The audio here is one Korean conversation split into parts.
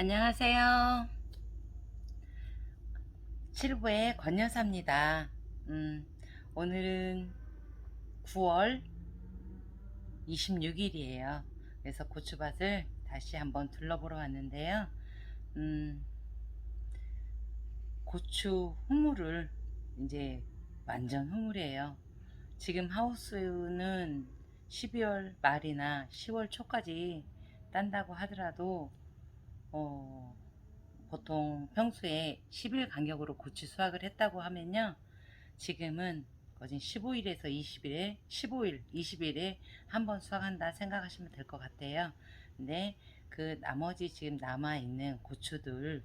안녕하세요. 7부의 권여사입니다. 음, 오늘은 9월 26일이에요. 그래서 고추밭을 다시 한번 둘러보러 왔는데요. 음, 고추 후물을 이제 완전 후물이에요. 지금 하우스는 12월 말이나 10월 초까지 딴다고 하더라도 어, 보통 평소에 10일 간격으로 고추 수확을 했다고 하면요. 지금은 거진 15일에서 20일에 15일, 20일에 한 번 수확한다 생각하시면 될 것 같아요. 근데 그 나머지 지금 남아 있는 고추들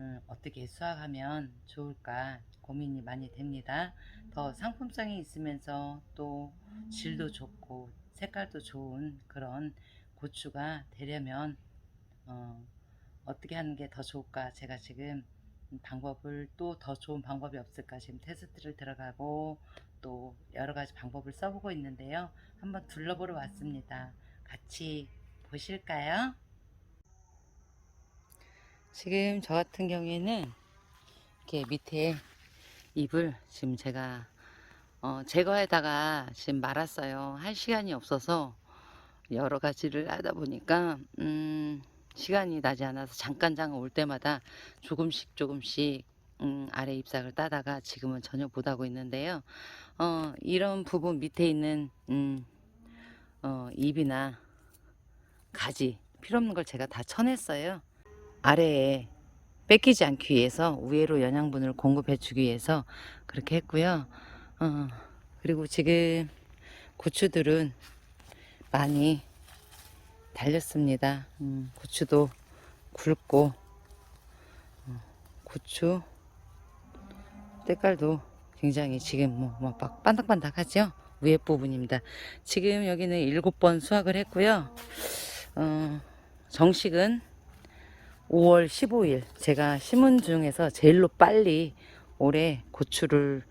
음, 어떻게 수확하면 좋을까 고민이 많이 됩니다. 더 상품성이 있으면서 또 질도 좋고 색깔도 좋은 그런 고추가 되려면 어, 어떻게 하는 게 더 좋을까 제가 지금 방법을 또 더 좋은 방법이 없을까 지금 테스트를 들어가고 또 여러 가지 방법을 써보고 있는데요. 한번 둘러보러 왔습니다. 같이 보실까요? 지금 저 같은 경우에는 이렇게 밑에 잎을 지금 제가 어, 제거에다가 지금 말았어요. 할 시간이 없어서 여러 가지를 하다 보니까 음, 시간이 나지 않아서 잠깐 잠깐 올 때마다 조금씩 조금씩 음, 아래 잎사귀를 따다가 지금은 전혀 못 하고 있는데요. 어, 이런 부분 밑에 있는 음, 어, 잎이나 가지 필요 없는 걸 제가 다 쳐냈어요. 아래에 뺏기지 않기 위해서 위로 영양분을 공급해 주기 위해서 그렇게 했고요. 어, 그리고 지금 고추들은 많이 달렸습니다. 음, 고추도 굵고 어, 고추 때깔도 굉장히 지금 뭐, 뭐막 반짝반짝하죠? 위에 부분입니다. 지금 여기는 일곱 번 수확을 했고요. 어, 정식은 5월 15일 제가 심은 중에서 제일로 빨리 올해 고추를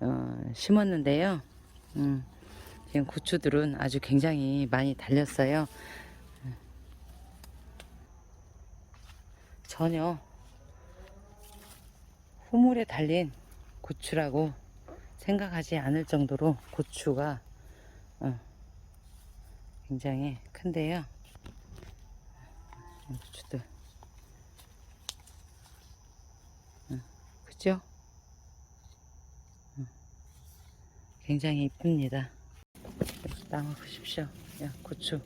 어, 심었는데요. 음, 지금 고추들은 아주 굉장히 많이 달렸어요. 전혀 후물에 달린 고추라고 생각하지 않을 정도로 고추가 어, 굉장히 큰데요. 이 고추들 어, 그죠? 어, 굉장히 이쁩니다. 땅을 보십시오. 야, 고추.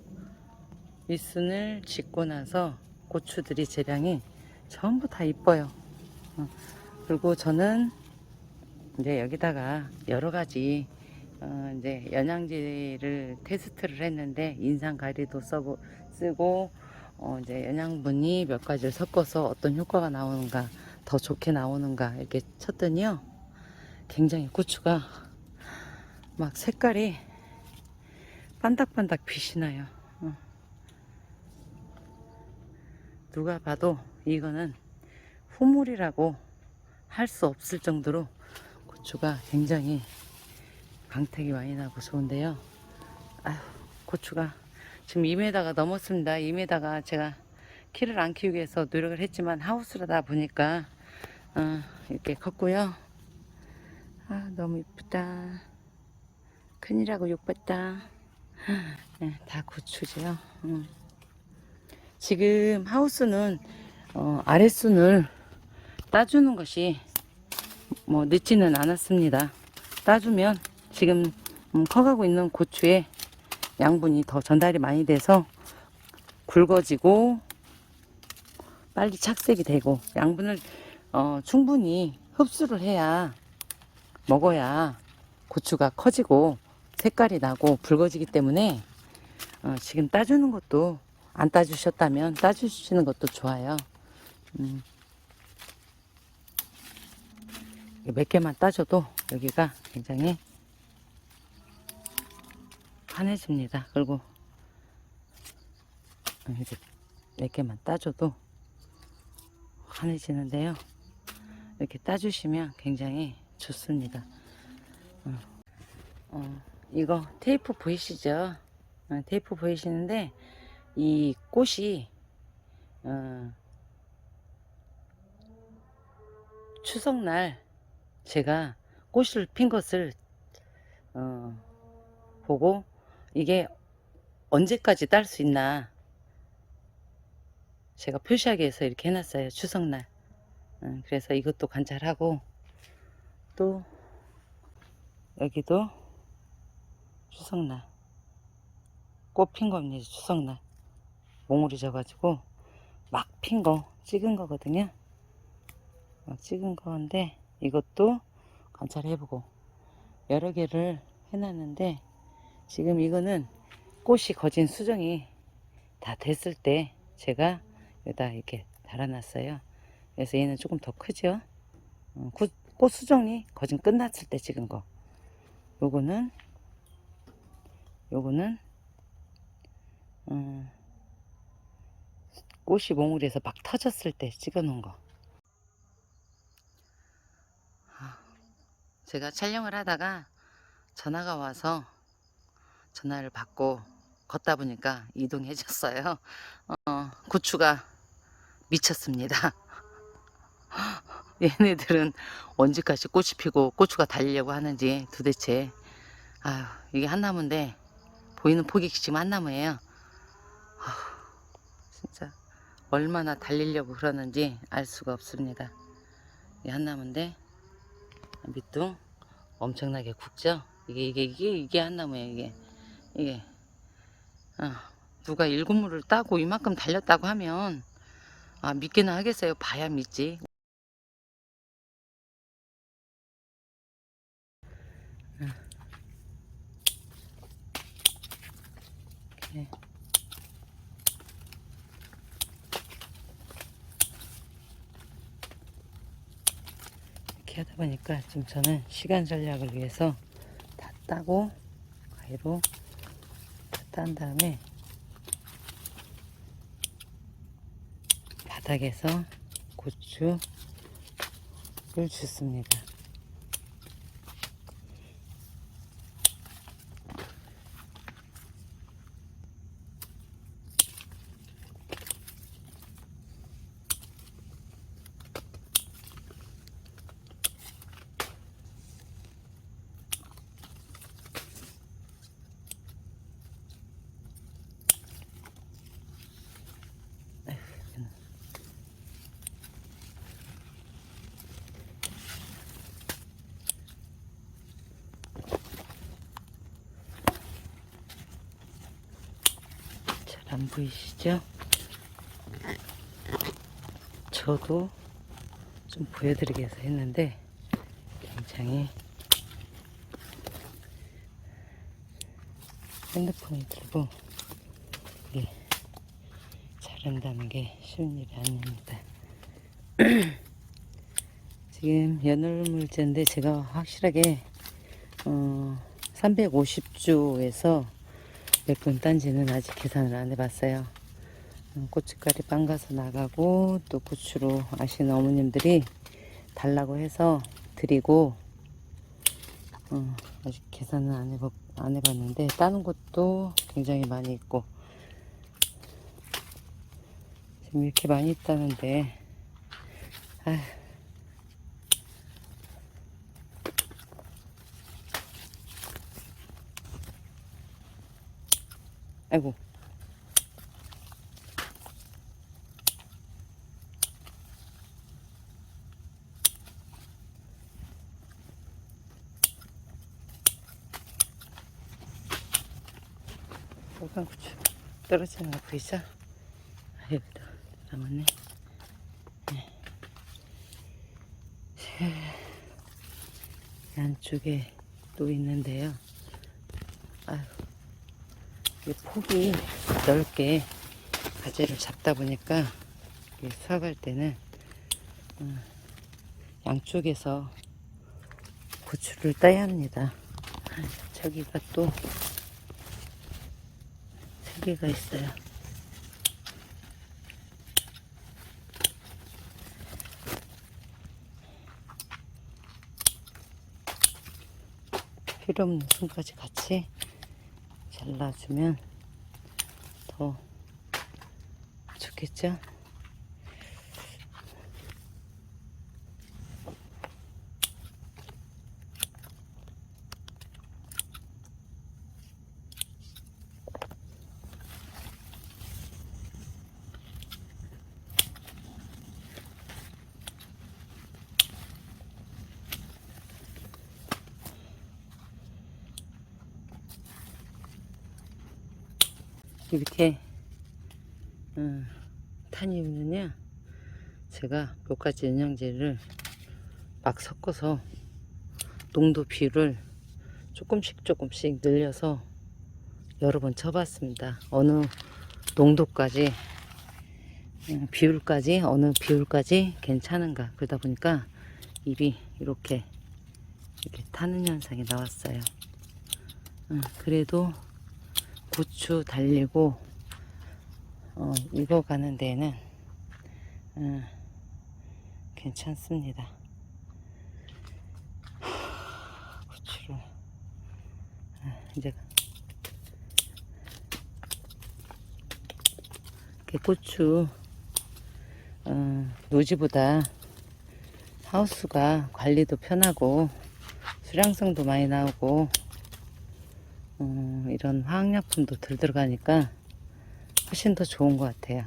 일순을 짓고 나서 고추들이 재량이 전부 다 이뻐요. 어, 그리고 저는 이제 여기다가 여러 가지 어, 이제 영양제를 테스트를 했는데 인상 가리도 써보, 쓰고 어, 이제 영양분이 몇 가지를 섞어서 어떤 효과가 나오는가 더 좋게 나오는가 이렇게 쳤더니요 굉장히 고추가 막 색깔이 반닥반닥 빛이 나요. 어. 누가 봐도 이거는 후물이라고 할 수 없을 정도로 고추가 굉장히 광택이 많이 나고 좋은데요. 아휴, 고추가 지금 2m가 넘었습니다. 2m가 제가 키를 안 키우기 위해서 노력을 했지만 하우스라다 보니까 어, 이렇게 컸고요. 아, 너무 이쁘다. 큰일하고 욕봤다. 네, 다 고추죠. 음. 지금 하우스는 어, 아랫순을 따주는 것이 뭐 늦지는 않았습니다. 따주면 지금 음, 커가고 있는 고추에 양분이 더 전달이 많이 돼서 굵어지고 빨리 착색이 되고 양분을 어, 충분히 흡수를 해야 먹어야 고추가 커지고 색깔이 나고 붉어지기 때문에 어, 지금 따주는 것도 안 따주셨다면 따주시는 것도 좋아요. 음. 몇 개만 따줘도 여기가 굉장히 환해집니다. 그리고 몇 개만 따줘도 환해지는데요. 이렇게 따주시면 굉장히 좋습니다. 어, 어, 이거 테이프 보이시죠? 어, 테이프 보이시는데 이 꽃이 어, 추석날 제가 꽃을 핀 것을 어, 보고 이게 언제까지 딸 수 있나 제가 표시하기 위해서 이렇게 해놨어요 추석날. 음, 그래서 이것도 관찰하고 또 여기도 추석날 꽃 핀 겁니다 추석날. 몽울이 져가지고 막 핀 거 찍은 거거든요. 막 찍은 건데 이것도 관찰해보고 여러 개를 해놨는데 지금 이거는 꽃이 거진 수정이 다 됐을 때 제가 여기다 이렇게 달아놨어요. 그래서 얘는 조금 더 크죠? 어, 꽃, 꽃 수정이 거진 끝났을 때 찍은 거. 요거는 요거는 음, 꽃이 몽울에서 막 터졌을 때 찍어 놓은 거 제가 촬영을 하다가 전화가 와서 전화를 받고 걷다 보니까 이동해졌어요. 어, 고추가 미쳤습니다. 얘네들은 언제까지 꽃이 피고 고추가 달리려고 하는지 도대체 아유 이게 한 나무인데 보이는 폭이 지금 한 나무예요. 아휴, 진짜 얼마나 달리려고 그러는지 알 수가 없습니다. 이 한 나무인데 밑도 엄청나게 굵죠? 이게 이게 이게 이게 한 나무예요 이게. 이게. 어, 누가 일곱 물을 따고 이만큼 달렸다고 하면 아 믿기는 하겠어요? 봐야 믿지. 어. 이렇게. 하다 보니까 좀 저는 시간 전략을 위해서 다 따고 가위로 다 딴 다음에 바닥에서 고추를 줍습니다. 안 보이시죠? 저도 좀 보여드리기 위해서 했는데 굉장히 핸드폰을 들고 이게 자른다는 게 쉬운 일이 아닙니다. 지금 연월물제인데 제가 확실하게 어, 350주에서 몇 분 딴지는 아직 계산을 안 해봤어요. 음, 고춧가루 빵 가서 나가고 또 고추로 아시는 어머님들이 달라고 해서 드리고 어, 아직 계산은 안, 해봤, 안 해봤는데 따는 곳도 굉장히 많이 있고 지금 이렇게 많이 있다는데 아휴, 아이고 빨간 고추 떨어지는 거 보이죠? 아, 여기다 남았네. 네. 자, 안쪽에 또 있는데요. 이 폭이 넓게 가지를 잡다 보니까 이 수확할 때는 음, 양쪽에서 고추를 따야 합니다. 아, 저기가 또 세 개가 있어요. 필요 없는 손까지 같이 잘라주면 더 좋겠죠? 이렇게 음, 탄 이유는요 제가 몇 가지 영양제를 막 섞어서 농도 비율을 조금씩 조금씩 늘려서 여러 번 쳐봤습니다. 어느 농도까지 음, 비율까지 어느 비율까지 괜찮은가. 그러다 보니까 잎이 이렇게 이렇게 타는 현상이 나왔어요. 음, 그래도 고추 달리고 어, 익어가는 데는 음, 괜찮습니다. 하, 고추를 아, 이제 이렇게 고추 어, 노지보다 하우스가 관리도 편하고 수량성도 많이 나오고 어, 이런 화학약품도 덜 들어가니까 훨씬 더 좋은 것 같아요.